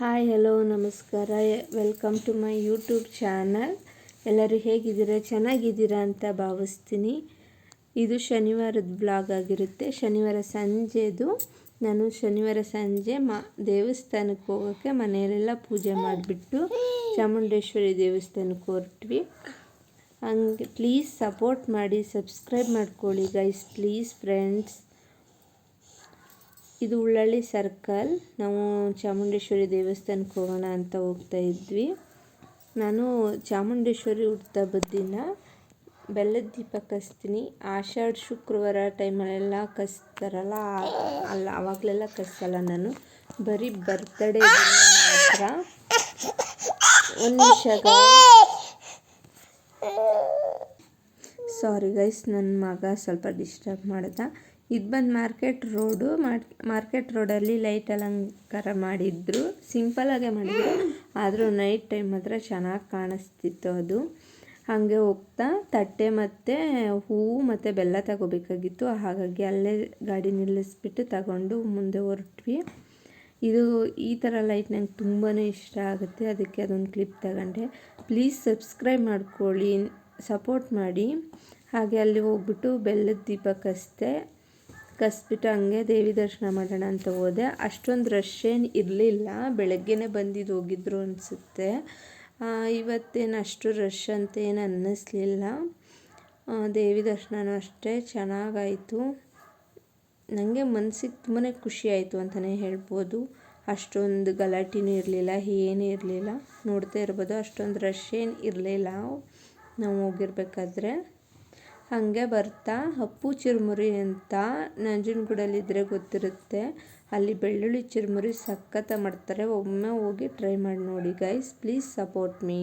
Hi, hello, ನಮಸ್ಕಾರ. Welcome to my YouTube channel. ಎಲ್ಲರೂ ಹೇಗಿದ್ದೀರಾ? ಚೆನ್ನಾಗಿದ್ದೀರಾ ಅಂತ ಭಾವಿಸ್ತೀನಿ. ಇದು ಶನಿವಾರದ ಬ್ಲಾಗ್ ಆಗಿರುತ್ತೆ. ಶನಿವಾರ ಸಂಜೆದು ನಾನು ಶನಿವಾರ ಸಂಜೆ ಮಾ, ದೇವಸ್ಥಾನಕ್ಕೆ ಹೋಗೋಕ್ಕೆ ಮನೆಯಲ್ಲೆಲ್ಲ ಪೂಜೆ ಮಾಡಿಬಿಟ್ಟು ಚಾಮುಂಡೇಶ್ವರಿ ದೇವಸ್ಥಾನಕ್ಕೆ ಹೊರಟ್ವಿ. ಹಂಗೆ, ಪ್ಲೀಸ್ ಸಪೋರ್ಟ್ ಮಾಡಿ, ಸಬ್ಸ್ಕ್ರೈಬ್ ಮಾಡ್ಕೊಳ್ಳಿ ಗೈಸ್. Please friends. ಇದು ಉಳ್ಳಳ್ಳಿ ಸರ್ಕಲ್. ನಾವು ಚಾಮುಂಡೇಶ್ವರಿ ದೇವಸ್ಥಾನಕ್ಕೆ ಹೋಗೋಣ ಅಂತ ಹೋಗ್ತಾ ಇದ್ವಿ. ನಾನು ಚಾಮುಂಡೇಶ್ವರಿ ಹುಡ್ತಾ ಬದ್ದಿನ ಬೆಲ್ಲದ ದೀಪ ಕಸ್ತೀನಿ. ಆಷಾಢ, ಶುಕ್ರವಾರ ಟೈಮಲ್ಲೆಲ್ಲ ಕಸ್ತಾರಲ್ಲ? ಅಲ್ಲ ಆವಾಗಲೆಲ್ಲ ಕಸಲ್ಲ ನಾನು. ಬರೀ ಬರ್ತಡೇ ಮಾತ್ರ. ಒಂದು ನಿಮಿಷ ಸಾರಿ ಗೈಸ್ ನನ್ನ ಮಗ ಸ್ವಲ್ಪ ಡಿಸ್ಟರ್ಬ್ ಮಾಡ್ದ ಇದು ಬಂದು ಮಾರ್ಕೆಟ್ ರೋಡು ಮಾರ್ಕೆಟ್ ರೋಡಲ್ಲಿ ಲೈಟ್ ಅಲಂಕಾರ ಮಾಡಿದ್ರು. ಸಿಂಪಲಾಗೆ ಮಾಡಿದ್ರು. ಆದರೂ ನೈಟ್ ಟೈಮ್ ಮಾತ್ರ ಚೆನ್ನಾಗಿ ಕಾಣಿಸ್ತಿತ್ತು ಅದು. ಹಾಗೆ ಹೋಗ್ತಾ, ತಟ್ಟೆ ಮತ್ತು ಹೂವು ಮತ್ತು ಬೆಲ್ಲ ತಗೋಬೇಕಾಗಿತ್ತು. ಹಾಗಾಗಿ ಅಲ್ಲೇ ಗಾಡಿ ನಿಲ್ಲಿಸ್ಬಿಟ್ಟು ತಗೊಂಡು ಮುಂದೆ ಹೊರಟ್ವಿ. ಇದು ಈ ಥರ ಲೈಟ್ ನಂಗೆ ತುಂಬಾ ಇಷ್ಟ ಆಗುತ್ತೆ. ಅದಕ್ಕೆ ಅದೊಂದು ಕ್ಲಿಪ್ ತಗೊಂಡೆ. ಪ್ಲೀಸ್ ಸಬ್ಸ್ಕ್ರೈಬ್ ಮಾಡ್ಕೊಳ್ಳಿ. ಸಪೋರ್ಟ್ ಮಾಡಿ, ಹಾಗೆ ಅಲ್ಲಿ ಹೋಗ್ಬಿಟ್ಟು ಬೆಲ್ಲದ ದೀಪ ಕಸ್ತೆ ಕಸ್ಬಿಟ್ಟು ಹಂಗೆ ದೇವಿ ದರ್ಶನ ಮಾಡೋಣ ಅಂತ ಹೋದೆ. ಅಷ್ಟೊಂದು ರಶ್ ಏನು ಇರಲಿಲ್ಲ. ಬೆಳಗ್ಗೆನೇ ಬಂದಿದ್ದು ಹೋಗಿದ್ರು ಅನಿಸುತ್ತೆ. ಇವತ್ತೇನು ಅಷ್ಟು ರಶ್ ಅಂತ ಏನು ಅನ್ನಿಸ್ಲಿಲ್ಲ. ದೇವಿ ದರ್ಶನವೂ ಅಷ್ಟೇ, ಚೆನ್ನಾಗಾಯಿತು. ನನಗೆ ಮನಸ್ಸಿಗೆ ತುಂಬಾ ಖುಷಿ ಆಯಿತು ಅಂತಲೇ ಹೇಳ್ಬೋದು. ಅಷ್ಟೊಂದು ಗಲಾಟೆನೂ ಇರಲಿಲ್ಲ, ಏನೂ ಇರಲಿಲ್ಲ. ನೋಡ್ತಾ ಇರ್ಬೋದು, ಅಷ್ಟೊಂದು ರಶ್ ಏನು ಇರಲಿಲ್ಲ. ನಾವು ಹೋಗಿರ್ಬೇಕಾದ್ರೆ ಹಾಗೆ ಬರ್ತಾ ಅಪ್ಪು ಚುರುಮುರಿ ಅಂತ ನಂಜನಗೂಡಲ್ಲಿದ್ದರೆ ಗೊತ್ತಿರುತ್ತೆ. ಅಲ್ಲಿ ಬೆಳ್ಳುಳ್ಳಿ ಚುರುಮುರಿ ಸಖತ್ತಾಗಿ ಮಾಡ್ತಾರೆ. ಒಮ್ಮೆ ಹೋಗಿ ಟ್ರೈ ಮಾಡಿ ನೋಡಿ ಗೈಸ್ ಪ್ಲೀಸ್ ಸಪೋರ್ಟ್ ಮೀ